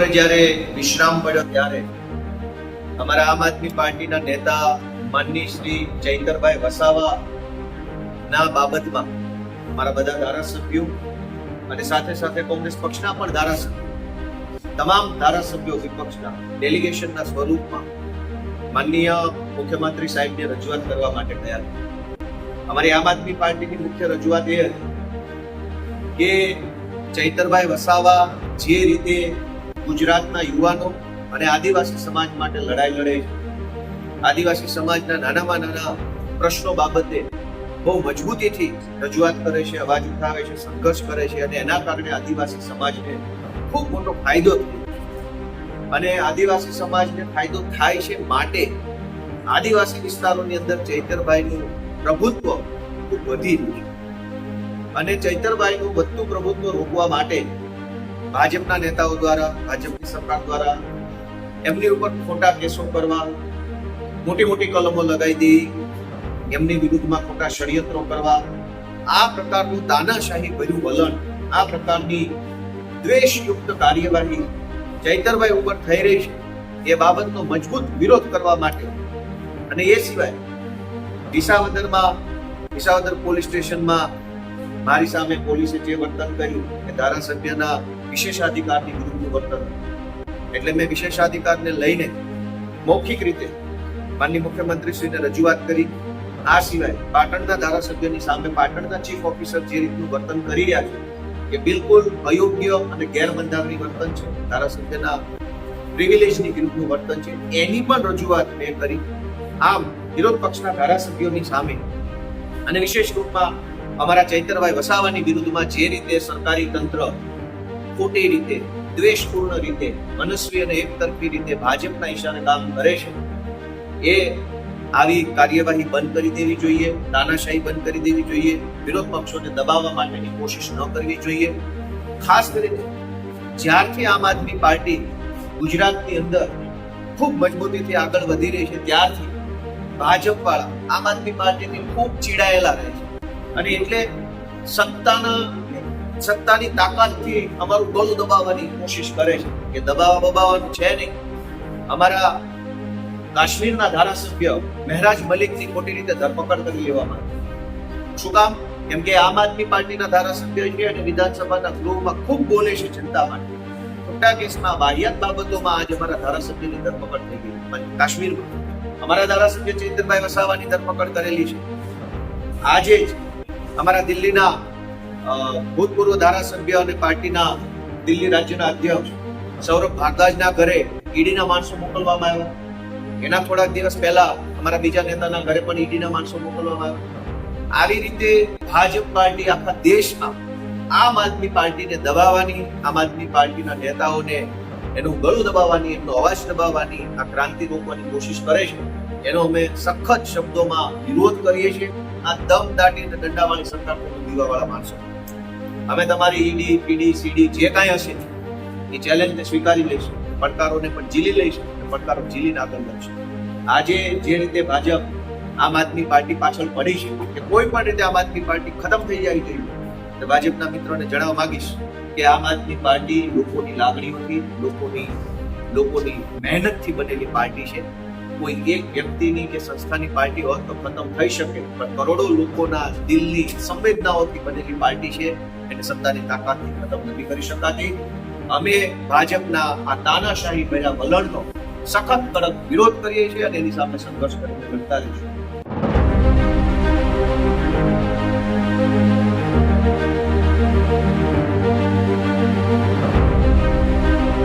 જ્યારે વિશ્રામ પડ્યો ત્યારે અમારા આમ આદમી પાર્ટીના નેતા માનની શ્રી ચૈતરભાઈ વસાવા ના બાબતમાં મારા બધા ધારાસભ્યો અને સાથે સાથે કોંગ્રેસ પક્ષના પણ ધારાસભ્યો, તમામ ધારાસભ્યો વિપક્ષના ડેલિગેશનના સ્વરૂપમાં માનનીય મુખ્યમંત્રી સાહેબને રજૂઆત કરવા માટે ગયા અમારી આમ આદમી પાર્ટીની મુખ્ય રજૂઆત એ હતી કે ચૈતરભાઈ વસાવા જે રીતે ગુજરાતના યુવાનો અને આદિવાસી સમાજ માટે લડાઈ લડે છે. આદિવાસી સમાજના નાનામાં નાના પ્રશ્નો બાબતે બહુ મજબૂતીથી રજૂઆત કરે છે, અવાજ ઉઠાવે છે, સંઘર્ષ કરે છે અને એના કારણે આદિવાસી સમાજને ખૂબ મોટો ફાયદો થયો. અને આદિવાસી સમાજને ફાયદો થાય છે માટે આદિવાસી વિસ્તારોની અંદર ચૈતરભાઈનું પ્રભુત્વ ખૂબ વધી રહ્યું છે. અને ચૈતરભાઈનું વધતું પ્રભુત્વ રોકવા માટે ભાજપના નેતાઓ દ્વારા ભાજપની સરકાર દ્વારા એમની ઉપર ખોટા કેસો કરવા મોટી મોટી કલમો લગાવી દેવી એમની વિરુદ્ધમાં ખોટા ષડયંત્રો કરવા, આ પ્રકારનું તાનાશાહી ભર્યું વલણ, આ પ્રકારની દ્વેષયુક્ત કાર્યવાહી ચૈતરભાઈ ઉપર થઈ રહી છે. એ બાબતનો મજબૂત વિરોધ કરવા માટે. અને એ સિવાય વિસાવદરમાં, વિસાવદર પોલીસ સ્ટેશનમાં મારી સામે પોલીસે જે વર્તન કર્યું, એ ધારાસભ્યના વિશેષાધિકારની વિરુદ્ધનું વર્તન. એટલે મેં વિશેષાધિકારને લઈને મૌખિક રીતે માનની મુખ્યમંત્રીશ્રીને રજૂઆત કરી. આ સિવાય પાટણના ધારાસભ્યની સામે પાટણના ચીફ ઓફિસર જે રીતનું વર્તન કરી રહ્યા છે કે બિલકુલ અયોગ્ય અને ગેરબંધારણી વર્તન છે. ધારાસભ્યના પ્રિવિલેજની વિરુદ્ધનું વર્તન છે. એની પણ રજૂઆત મેં કરી. આમ વિરોધ પક્ષના ધારાસભ્યોની સામે અને વિશેષ રૂપમાં અમારા ચૈતરભાઈ વસાવાની વિરુદ્ધમાં જે રીતે સરકારી તંત્ર ખોટી રીતે, દ્વેષપૂર્ણ રીતે, મનસ્વી અને એકતરફી રીતે ભાજપના ઈશારે કામ કરે છે. એ આવી કાર્યવાહી બંધ કરી દેવી જોઈએ, તાનાશાહી બંધ કરી દેવી જોઈએ, વિરોધ પક્ષોને દબાવવા માટેની કોશિશ ન કરવી જોઈએ. ખાસ કરીને જ્યારથી આમ આદમી પાર્ટી ગુજરાતની અંદર ખૂબ મજબૂતીથી આગળ વધી રહી છે, ત્યારથી ભાજપ વાળા આમ આદમી પાર્ટીથી ખૂબ ચીડાયેલા રહે છે. અને એટલે સત્તાના સત્તાની તાકાતથી અમારું ગળું દબાવવાની કોશિશ કરે છે કે દબાવવા દબાવવાનું છે નહીં. અમારા કાશ્મીરના ધારાસભ્ય મહેરાજ મલિકની ખોટી રીતે ધરપકડ કરી લેવામાં શું કામ? કેમ કે આમ આદમી પાર્ટીના ધારાસભ્ય છે અને વિધાનસભાના ગૃહમાં ખૂબ બોલે છે જનતા માટે. ખોટા કેસમાં વાહિયાત બાબતોમાં આજે અમારા ધારાસભ્યની ધરપકડ થઈ ગઈ. કાશ્મીરમાં અમારા ધારાસભ્ય ચૈતરભાઈ વસાવાની ધરપકડ કરેલી છે. આજે જ અમારા દિલ્હીના ભૂતપૂર્વ ધારાસભ્ય અને પાર્ટીના દિલ્હી રાજ્યના અધ્યક્ષ સૌરભ ભારદ્વાજના ઘરે ઈડીના માણસો મોકલવામાં આવ્યા. એના થોડાક દિવસ પહેલા અમારા બીજા નેતાના ઘરે પણ ઈડીના માણસો મોકલવામાં આવ્યા. આવી રીતે ભાજપ પાર્ટી આખા દેશમાં આમ આદમી પાર્ટીને દબાવવાની, આમ આદમી પાર્ટીના નેતાઓને એનું ગળું દબાવવાની, એમનો અવાજ દબાવવાની આ ક્રાંતિ રોકવાની કોશિશ કરે છે, એનો અમે સખત શબ્દોમાં વિરોધ કરીએ છીએ. આ દમ દાટીને દંડાવાળી સરકાર દીવાવાળા માણસો. અમે તમારી ઈડી, પીડી, સીડી જે કાંઈ હશે, એ ચેલેન્જને સ્વીકારી લઈશું. પડકારોને પણ ઝીલી લઈશું અને પડકારો ઝીલીને આગળ લઈશું આજે જે રીતે ભાજપ આમ આદમી પાર્ટી પાછળ પડી છે, કે કોઈ પણ રીતે આમ આદમી પાર્ટી ખતમ થઈ જવી જોઈએ તો ભાજપના મિત્રોને જણાવવા માંગીશ કે આમ આદમી પાર્ટી લોકોની લાગણીઓથી લોકોની લોકોની મહેનતથી બનેલી પાર્ટી છે. કોઈ એક વ્યક્તિની કે સંસ્થાની પાર્ટી હોત તો ખતમ થઈ શકે, પણ કરોડો લોકોના દિલની સંવેદનાઓથી બનેલી પાર્ટી છે. એને સત્તાની તાકાતથી ખતમ નથી કરી શકાતી. અમે ભાજપના આ તાનાશાહી ભર્યા વલણનો સખત કડક વિરોધ કરીએ છીએ અને એની સામે સંઘર્ષ કરીને લડતા રહીશું.